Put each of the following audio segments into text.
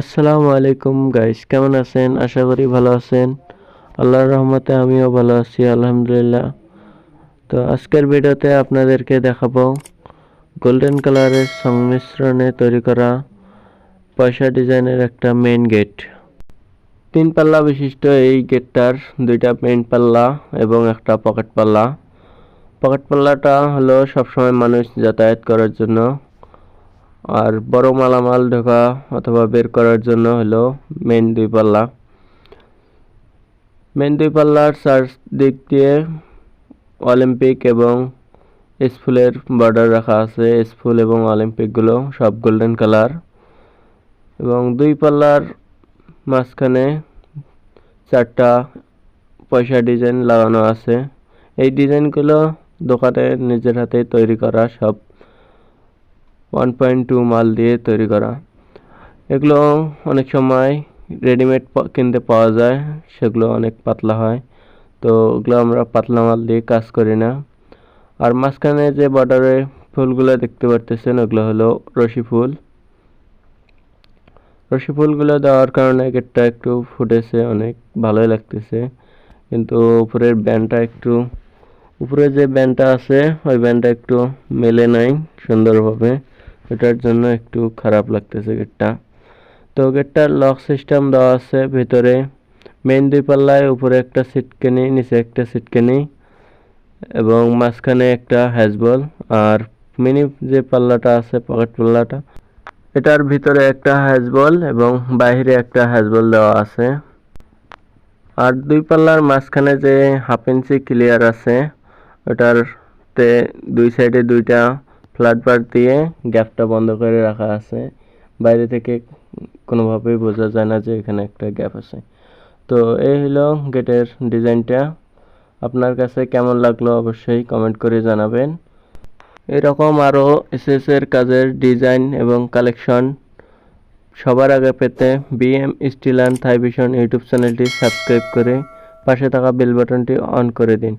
আসসালামু আলাইকুম গাইস কেমন আছেন? আশা করি ভালো আছেন। আল্লাহর রহমতে আমিও ভালো আছি, আলহামদুলিল্লাহ। তো আজকের ভিডিওতে আপনাদেরকে দেখাবো গোল্ডেন কালারের সংমিশ্রণে তৈরি করা পয়সা ডিজাইনের একটা মেইন গেট তিন পাল্লা বিশিষ্ট এই গেটটার দুইটা মেন পাল্লা এবং একটা পকেট পাল্লা। পকেট পাল্লাটা হলো সবসময় মানুষ যাতায়াত করার জন্য আর বড় মালামাল ঢোকা অথবা বের করার জন্য হলো মেন দুই পাল্লা। মেন দুই পাল্লার চার দিক দিয়ে অলিম্পিক এবং স্ফুলের বর্ডার রাখা আছে। স্ফুল এবং অলিম্পিকগুলো সব গোল্ডেন কালার এবং দুই পাল্লার মাঝখানে চারটা পয়সা ডিজাইন লাগানো আছে। এই ডিজাইনগুলো দোকানে নিজের হাতে তৈরি করা সব ওয়ান পয়েন্ট টু মাল দিয়ে তৈরি করা। এগুলো অনেক সময় রেডিমেড কিনতে পাওয়া যায়, সেগুলো অনেক পাতলা হয়। তো ওগুলো আমরা পাতলা মাল দিয়ে কাজ করি না। আর মাঝখানে যে বর্ডারে ফুলগুলো দেখতে পারতেছেন, ওগুলো হলো রশি ফুল। রশি ফুলগুলো দেওয়ার কারণে গেটটা একটু ফুটেছে, অনেক ভালোই লাগতেছে। কিন্তু উপরের ব্যান্ডটা একটু, উপরে যে ব্যান্ডটা আছে, ওই ব্যান্ডটা একটু মেলে নাই সুন্দরভাবে। এটার জন্য একটু খারাপ লাগতেছে গেটটা। তো গেটটার লক সিস্টেম দেওয়া আছে ভিতরে। মেন দুই পাল্লায় উপরে একটা সিটকেনি নিচে একটা সিটকেনি এবং মাঝখানে একটা হ্যাজবল আর মিনি যে পাল্লাটা আছে পকেট পাল্লাটা, এটার ভিতরে একটা হ্যাজবল এবং বাইরে একটা হ্যাজবল দেওয়া আছে। আর দুই পাল্লার মাঝখানে যে হাফ ইঞ্চি ক্লিয়ার আছে, ওটারতে দুই সাইডে দুইটা ফ্ল্যাট বার দিয়ে গ্যাপটা বন্ধ করে রাখা আছে। বাইরে থেকে কোনোভাবেই বোঝা যায় না যে এখানে একটা গ্যাপ আছে। তো এই হলো গেটের ডিজাইনটা। আপনার কাছে কেমন লাগল অবশ্যই কমেন্ট করে জানাবেন। এরকম আরও এসএস এর কাজের ডিজাইন এবং কালেকশন সবার আগে পেতে BM steel and Thai vision YouTube চ্যানেলটি সাবস্ক্রাইব করে পাশে থাকা বেল বাটনটি অন করে দিন।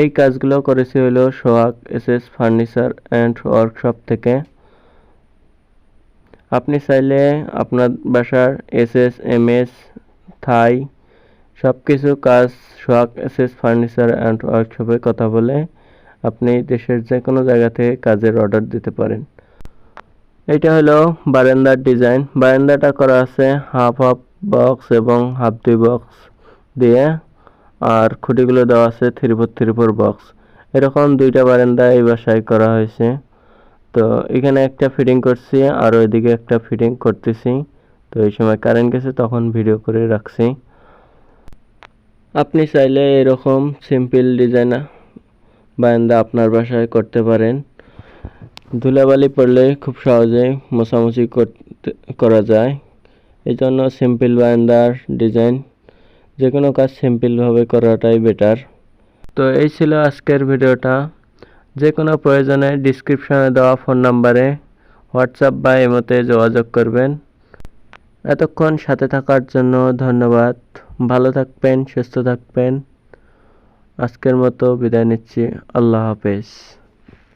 এই কাজগুলো করেছি হলো Sohag S S furniture and workshop থেকে। আপনি চাইলে আপনার বাসার S S M S Thai সব কিছু কাজ Sohag S S furniture and ওয়ার্কশপে কথা বলে আপনি দেশের যে কোনো জায়গা থেকে কাজের অর্ডার দিতে পারেন। এটা হলো বারান্দার ডিজাইন। বারান্দাটা করা আছে হাফ হাফ বক্স এবং হাফ দুই বক্স দিয়ে। আর খুঁটিগুলো দেওয়া আছে three four three four box এরকম দুইটা বারান্দা এই বাসায় করা হয়েছে। তো এখানে একটা ফিটিং করছি আর ওইদিকে একটা ফিটিং করতেছি। তো এই সময় কারেন্ট গেছে, তখন ভিডিও করে রাখছি। আপনি চাইলে এরকম সিম্পল ডিজাইন বারান্দা আপনার বাসায় করতে পারেন। ধুলাবালি পড়লে খুব সহজেই মোছামুছি করতে, করা যায়। এই জন্য সিম্পল বারান্দার ডিজাইন যে কোনো কাজ সিম্পলভাবে করাটাই বেটার তো এই ছিল আজকের ভিডিওটা। যে কোনো প্রয়োজনে ডিসক্রিপশনে দেওয়া ফোন নাম্বারে হোয়াটসঅ্যাপ বা এমোতে যোগাযোগ করবেন। এতক্ষণ সাথে থাকার জন্য ধন্যবাদ। ভালো থাকবেন, সুস্থ থাকবেন। আজকের মতো বিদায় নিচ্ছি। আল্লাহ হাফেজ।